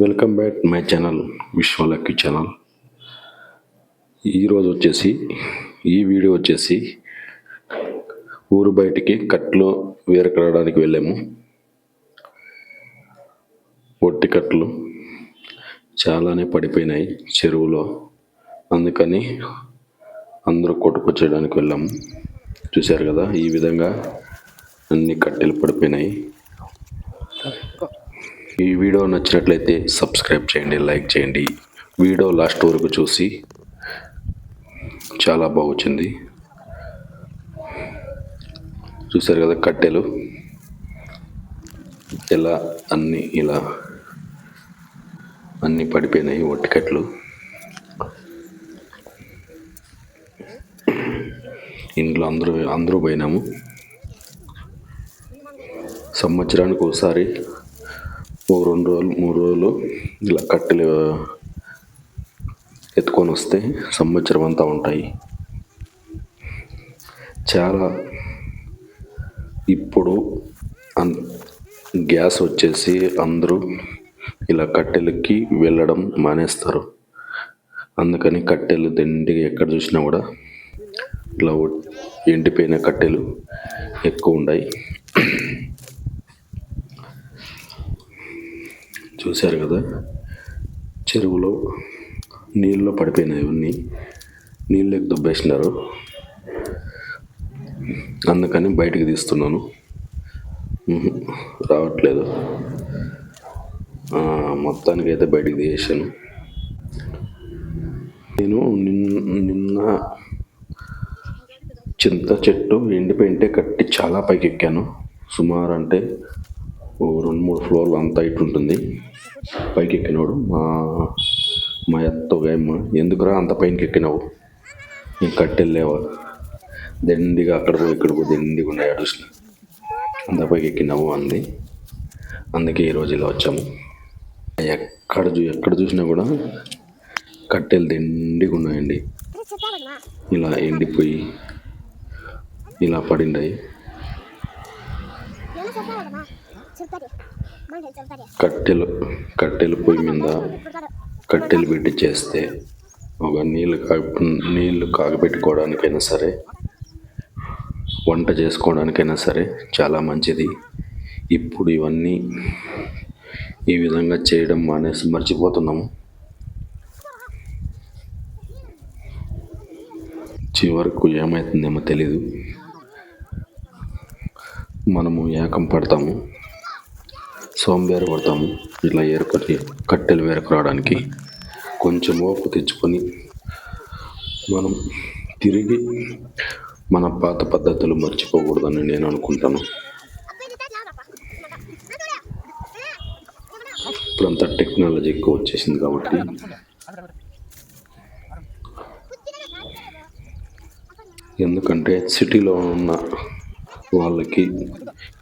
Welcome back my channel విశ్వలక్కి channel. ఈరోజు వచ్చేసి ఈ వీడియో వచ్చేసి ఊరు బయటికి కట్లు వేరకడడానికి వెళ్ళాము. ఒట్టి కట్లు చాలానే పడిపోయినాయి చెరువులో. అందుకని అందరూ కొట్టుకొచ్చేయడానికి వెళ్ళాము. చూశారు కదా ఈ విధంగా అన్ని కట్టెలు పడిపోయినాయి. ఈ వీడియో నచ్చినట్లయితే సబ్స్క్రైబ్ చేయండి లైక్ చేయండి. వీడియో లాస్ట్ వరకు చూసి చాలా బాగుంది చూసారు కదా కట్టెలు? ఎలా అన్ని ఇలా అన్ని పడిపోయినాయి ఒట్టికట్లు. ఇంట్లో అందరూ అందరూ పోయినాము. సంవత్సరానికి ఒకసారి ఓ రెండు రోజులు మూడు రోజులు ఇలా కట్టెలు ఎత్తుకొని వస్తే సంవత్సరం అంతా ఉంటాయి. చాలా ఇప్పుడు అన్ గ్యాస్ వచ్చేసి అందరూ ఇలా కట్టెలకి వెళ్ళడం మానేస్తారు. అందుకని కట్టెలు దండిగా ఎక్కడ చూసినా కూడా ఇట్లా ఎండిపోయిన కట్టెలు ఎక్కువ ఉన్నాయి చూశారు కదా చెరువులో నీళ్ళలో పడిపోయినాయి ఇవన్నీ. నీళ్ళకి దుబ్బేసినారు. అందుకని బయటికి తీస్తున్నాను. రావట్లేదు. మొత్తానికి అయితే బయటికి తీసేసాను. నేను నిన్న నిన్న చింత చెట్టు ఎండిపోయింటే కట్టి చాలా పైకి ఎక్కాను సుమారు అంటే రెండు మూడు ఫ్లోర్లు అంత హైట్ ఉంటుంది. పైకి ఎక్కినాడు. మా మా అత్త ఒక ఎందుకురా అంత పైకి ఎక్కినావు? నేను కట్టెళ్ళేవా? దండిగా అక్కడ పోయి ఇక్కడ పోయి దండిగా ఉన్నాయి అడుసులు అంత పైకి ఎక్కినావు అంది. అందుకే ఈరోజు ఇలా వచ్చాము. ఎక్కడ చూ ఎక్కడ చూసినా కూడా కట్టెలు దిండిగా ఉన్నాయండి. ఇలా ఎండిపోయి ఇలా పడిండాయి. కట్టెలు కట్టెలు పొయ్యి మీద కట్టెలు పెట్టి చేస్తే ఒక నీళ్ళు కాగ నీళ్ళు కాగబెట్టుకోవడానికైనా సరే వంట చేసుకోవడానికైనా సరే చాలా మంచిది. ఇప్పుడు ఇవన్నీ ఈ విధంగా చేయడం మానేసి మర్చిపోతున్నాము. చివరకు ఏమవుతుందేమో తెలీదు. మనము ఏకం పడతాము. సోంబేరు పడతాము. ఇట్లా ఏరుకొని కట్టెలు వేరకు రావడానికి కొంచెం ఓపు తెచ్చుకొని మనం తిరిగి మన పాత పద్ధతులు మర్చిపోకూడదని నేను అనుకుంటాను. ఇప్పుడంతా టెక్నాలజీ ఎక్కువ వచ్చేసింది కాబట్టి ఎందుకంటే సిటీలో ఉన్న వాళ్ళకి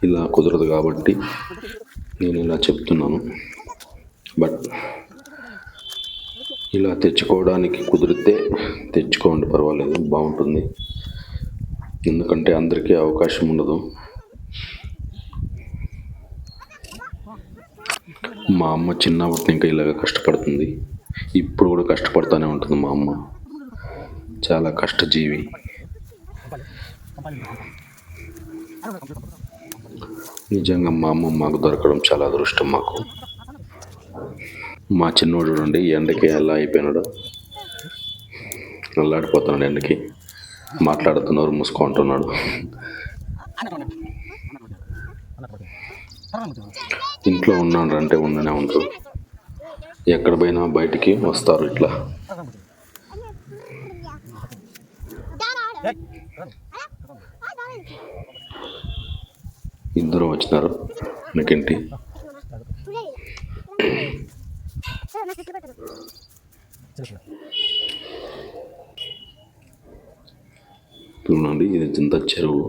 ఇలా కుదరదు కాబట్టి నేను ఇలా చెప్తున్నాను. బట్ ఇలా తెచ్చుకోవడానికి కుదిరితే తెచ్చుకోండి పర్వాలేదు బాగుంటుంది. ఎందుకంటే అందరికీ అవకాశం ఉండదు. మా అమ్మ చిన్నప్పటి ఇంకా ఇలాగ కష్టపడుతుంది. ఇప్పుడు కూడా కష్టపడుతూనే ఉంటుంది మా అమ్మ. చాలా కష్టజీవి. నిజంగా మా అమ్మ మాకు దొరకడం చాలా అదృష్టం మాకు. మా చిన్నోడు చూడండి ఎండకి ఎలా అయిపోయినాడు. అల్లాడిపోతున్నాడు ఎండకి. మాట్లాడుతున్నారు మూసుకుంటున్నాడు. ఇంట్లో ఉన్నాడు అంటే ఉండనే ఉంటారు ఎక్కడ పోయినా బయటికి వస్తారు ఇట్లా. ఇద్దరు వచ్చినారు. నాకేంటి చూడండి ఇది చింత చెరువు.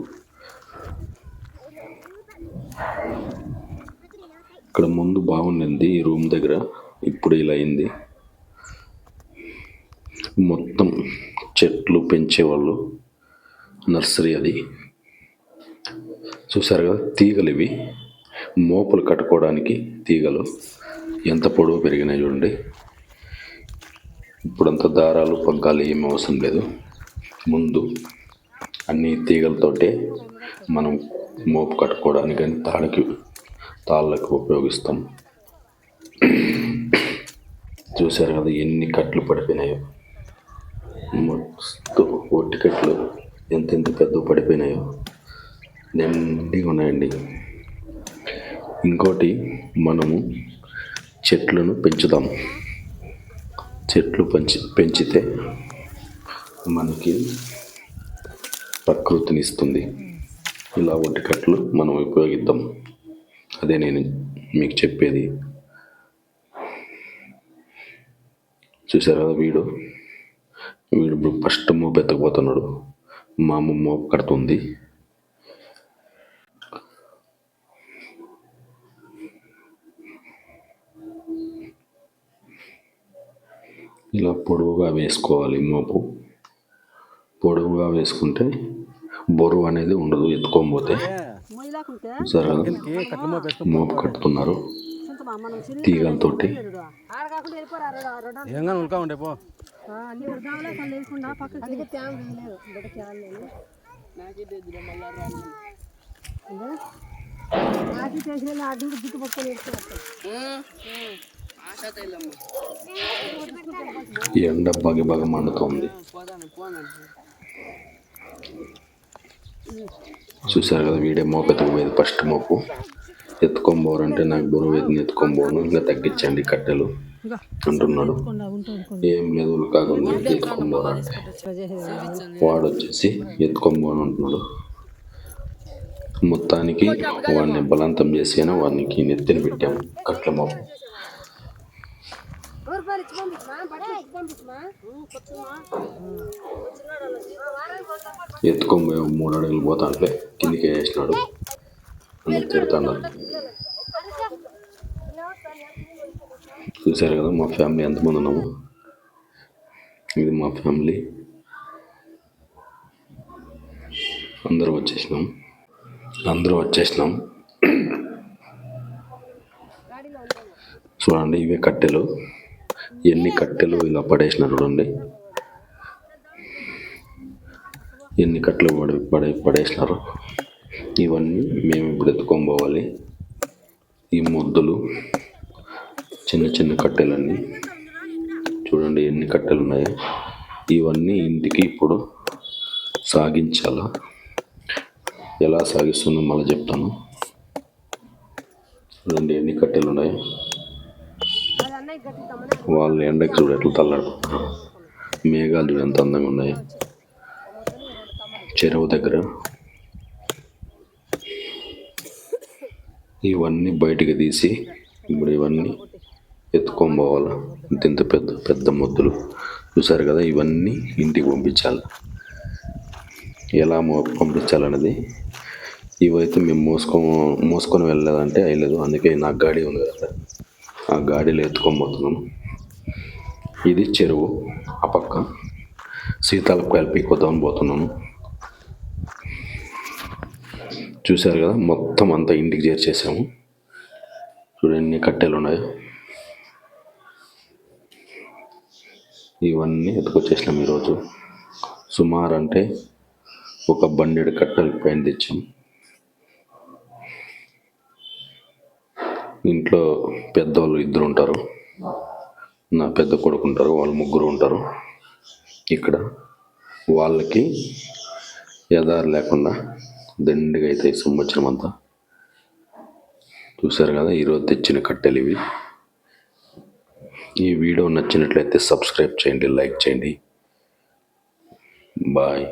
ఇక్కడ ముందు బాగుండింది ఈ రూమ్ దగ్గర ఇప్పుడు ఇలా అయింది. మొత్తం చెట్లు పెంచేవాళ్ళు. నర్సరీ అది. చూసారు కదా తీగలు ఇవి. మోపులు కట్టుకోవడానికి తీగలు ఎంత పొడవు పెరిగినాయి చూడండి. ఇప్పుడంతా దారాలు పగ్గాలు ఏమి అవసరం లేదు. ముందు అన్ని తీగలతోటే మనం మోపు కట్టుకోవడానికి కానీ తాళకి తాళ్ళకి ఉపయోగిస్తాం. చూశారు కదా ఎన్ని కట్లు పడిపోయినాయో. మస్తు ఒట్టి కట్లు ఎంత ఎంత పెద్ద పడిపోయినాయో. నిండిగా ఉన్నాయండి. ఇంకోటి మనము చెట్లను పెంచుదాం. చెట్లు పెంచి పెంచితే మనకి ప్రకృతిని ఇస్తుంది. ఇలా వంటి కట్లు మనం ఉపయోగిద్దాం. అదే నేను మీకు చెప్పేది. చూసారు కదా వీడు? వీడు ఇప్పుడు ఫస్ట్ మోపు ఎత్తకపోతున్నాడు. మా అమ్మ మోపు కడుతుంది. ఇలా పొడవుగా వేసుకోవాలి మోపు. పొడవుగా వేసుకుంటే బరువు అనేది ఉండదు ఎత్తుకోకపోతే. సరే మోపు కట్టుతున్నారు. ఆడలేదు నాకి చేసిన అడ్డు ఎండ బగ బాగా మండుతోంది? చూసారు కదా వీడే మోపు ఎత్తుకుపోయేది ఫస్ట్ మోపు ఎత్తుకొని నాకు బరువు ఎత్తుని ఎత్తుకొని ఇంకా తగ్గించండి కట్టెలు అంటున్నాడు. ఏం లేదు కాకుండా ఎత్తుకోబోరంటే వాడు వచ్చేసి ఎత్తుకొని అంటున్నాడు. మొత్తానికి వాడిని బలవంతం చేసినా వాడికి నెత్తిని పెట్టాము. కట్ల మోపు రూపాయలు ఇచ్చి పంపించమా? బట్టలు ఇచ్చి పంపించమా? ఎత్తుకొని పోయి మూడు అడుగులు పోతాంటే కిందికి వేసినాడు. తిడుతున్నాడు చూశారు కదా మా ఫ్యామిలీ ఎంతమంది ఉన్నాము? ఇది మా ఫ్యామిలీ. అందరూ వచ్చేసినాం. అందరూ వచ్చేసినాం. చూడండి ఇవే కట్టెలు. ఎన్ని కట్టెలు ఇలా పడేసినారు చూడండి. ఎన్ని కట్టెలు పడి పడే పడేసినారు. ఇవన్నీ మేము ఇప్పుడు ఎత్తుకొని పోవాలి. ఈ ముద్దులు చిన్న చిన్న కట్టెలన్నీ. చూడండి ఎన్ని కట్టెలు ఉన్నాయో. ఇవన్నీ ఇంటికి ఇప్పుడు సాగించాలా? ఎలా సాగిస్తుందో మళ్ళీ చెప్తాను. చూడండి ఎన్ని కట్టెలు ఉన్నాయో. వాళ్ళని వాళ్ళు ఎండకి చూడు ఎట్లా తల్లడు. మేఘాలు చూడు ఎంత అందంగా ఉన్నాయి. చెరువు దగ్గర ఇవన్నీ బయటికి తీసి ఇప్పుడు ఇవన్నీ ఎత్తుకొని పోవాలా. ఇంత పెద్ద పెద్ద ముద్దులు చూసారు కదా ఇవన్నీ ఇంటికి పంపించాలి. ఎలా పంపించాలనేది ఇవైతే మేము మోసుకో మోసుకొని వెళ్ళలేదంటే అయ్యలేదు. అందుకే నాకు గాడి ఉంది కదా. ఆ గాడిలో ఎత్తుకొని ఇది చెరువు ఆ పక్క సీతాలకాయలు పీక్కొద్దామని పోతున్నాను చూశారు కదా మొత్తం అంతా ఇంటికి చేర్చేసాము. చూడండి కట్టెలు ఉన్నాయి. ఇవన్నీ ఎత్తుకొచ్చేసినాం ఈరోజు. సుమారు అంటే ఒక బండెడు కట్టెలు పైన తెచ్చాం. ఇంట్లో పెద్దవాళ్ళు ఇద్దరు ఉంటారు. నా పెద్ద కొడుకు ఉంటారు వాళ్ళు ముగ్గురు ఉంటారు ఇక్కడ. వాళ్ళకి ఎదారు లేకుండా దండిగా అయితే సంవత్సరం అంతా చూశారు కదా ఈరోజు తెచ్చిన కట్టెలు ఇవి. ఈ వీడియో నచ్చినట్లయితే సబ్స్క్రైబ్ చేయండి లైక్ చేయండి. బాయ్.